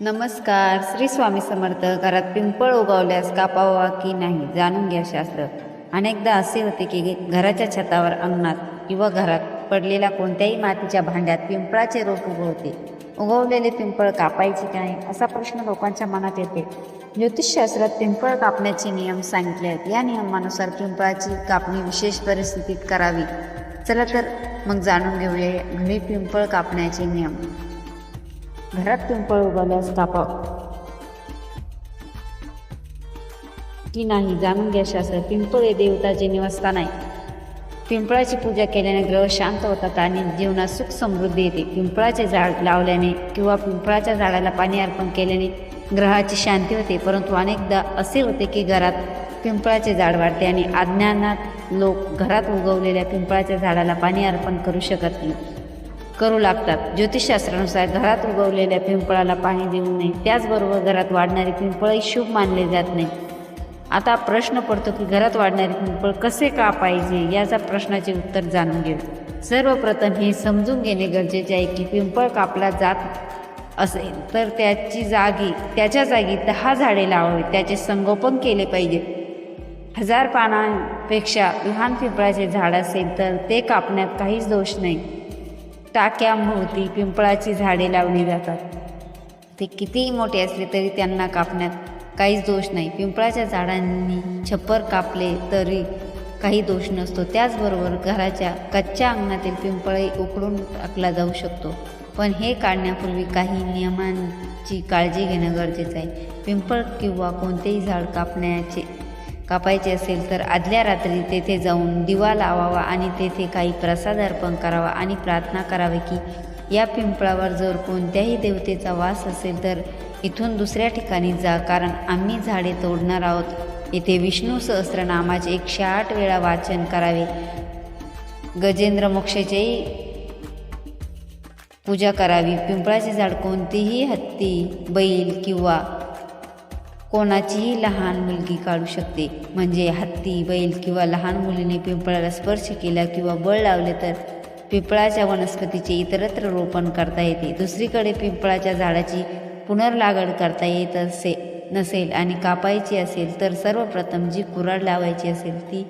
नमस्कार. श्री स्वामी समर्थ घरात पिंपळ उगवल्यास कापावा की नाही जाणून घ्या शास्त्र. अनेकदा असे होते की घराच्या छतावर अंगणात किंवा घरात पडलेल्या कोणत्याही मातीच्या भांड्यात पिंपळाचे रोप उगवते. उगवलेले पिंपळ कापायचे की नाही असा प्रश्न लोकांच्या मनात येते. ज्योतिषशास्त्रात पिंपळ कापण्याचे नियम सांगितले आहेत या नियमानुसार पिंपळाची कापणी विशेष परिस्थितीत करावी. चला तर मग जाणून घेऊया घरी पिंपळ कापण्याचे नियम. घरात पिंपळ उगवल्यास कापाव की नाही जाणून घ्या शास्त्र. पिंपळ हे देवताचे निवासस्थान आहे. पिंपळाची पूजा केल्याने ग्रह शांत होतात आणि जीवनात सुख समृद्धी येते. पिंपळाचे झाड लावल्याने किंवा पिंपळाच्या झाडाला पाणी अर्पण केल्याने ग्रहाची शांती होते. परंतु अनेकदा असे होते की घरात पिंपळाचे झाड वाढते आणि अज्ञानात लोक घरात उगवलेल्या पिंपळाच्या झाडाला पाणी अर्पण करू शकत नाही. करू लागतात. ज्योतिषशास्त्रानुसार घरात उगवलेल्या पिंपळाला पाणी देऊ नये. त्याचबरोबर घरात वाढणारे पिंपळही शुभ मानले जात नाही आता प्रश्न पडतो की घरात वाढणारे पिंपळ कसे का पाहिजे याचा प्रश्नाचे उत्तर जाणून घेऊ. सर्वप्रथम हे समजून घेणे गरजेचे आहे की पिंपळ कापला जात असेल तर त्याची जागी त्याच्या जागी दहा झाडे लावावी त्याचे संगोपन केले पाहिजे. हजार पानांपेक्षा लहान पिंपळाचे झाड असेल तर ते कापण्यात काहीच दोष नाही. टाक्यांभोवती पिंपळाची झाडे लावली जातात. ते कितीही मोठे असले तरी त्यांना कापण्यात काहीच दोष नाही. पिंपळाच्या झाडांनी छप्पर कापले तरी काही दोष नसतो. त्याचबरोबर घराच्या कच्च्या अंगणातील पिंपळही उकडून टाकला जाऊ शकतो. पण हे काढण्यापूर्वी काही नियमांची काळजी घेणं गरजेचं आहे. पिंपळ किंवा कोणतेही झाड कापण्याचे कापायचे असेल तर आदल्या रात्री तेथे जाऊन दिवा लावावा आणि तेथे काही प्रसाद अर्पण करावा आणि प्रार्थना करावी की या पिंपळावर जर कोणत्याही देवतेचा वास असेल तर इथून दुसऱ्या ठिकाणी जा कारण आम्ही झाडे तोडणार आहोत. येथे विष्णू सहस्रनामाचे एकशे आठ वेळा वाचन करावे. गजेंद्र मोक्षाचेही पूजा करावी. पिंपळाचे झाड कोणतीही हत्ती बैल किंवा कोणाचीही लहान मुलगी काढू शकते. म्हणजे हत्ती बैल किंवा लहान मुलीने पिंपळाला स्पर्श केला किंवा बळ लावले तर पिंपळाच्या वनस्पतीचे इतरत्र रोपण करता येते. दुसरीकडे पिंपळाच्या झाडाची पुनर्लागड करता येत असे नसेल आणि कापायची असेल तर सर्वप्रथम जी कुऱ्हाड लावायची असेल ती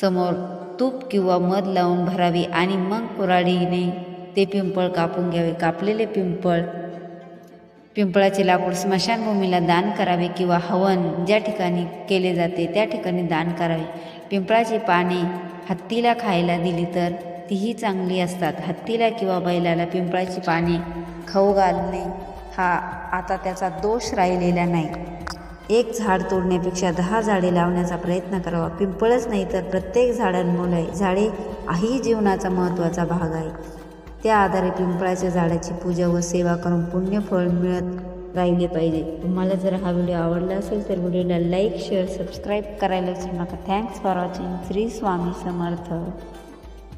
समोर तूप किंवा मध लावून भरावी आणि मग कुऱ्हाडीने ते पिंपळ कापून घ्यावे. कापलेले पिंपळ पिंपळाचे लाकूड स्मशानभूमीला दान करावे किंवा हवन ज्या ठिकाणी केले जाते त्या ठिकाणी दान करावे. पिंपळाची पाने हत्तीला खायला दिली तर तीही चांगली असतात. हत्तीला किंवा बैलाला पिंपळाची पाने खाऊ घालणे हा आता त्याचा दोष राहिलेला नाही. एक झाड तोडण्यापेक्षा दहा झाडे लावण्याचा प्रयत्न करावा. पिंपळच नाही तर प्रत्येक झाडांमुळे झाडे हाही जीवनाचा महत्त्वाचा भाग आहे त्या आधारे पिंपळाच्या झाडाची पूजा व सेवा करून पुण्यफळ मिळत राहिले पाहिजे. तुम्हाला जर हा व्हिडिओ आवडला असेल तर व्हिडिओला लाईक शेअर सबस्क्राईब करायला विसरू नका. Thanks for watching Shri Swami Samarth.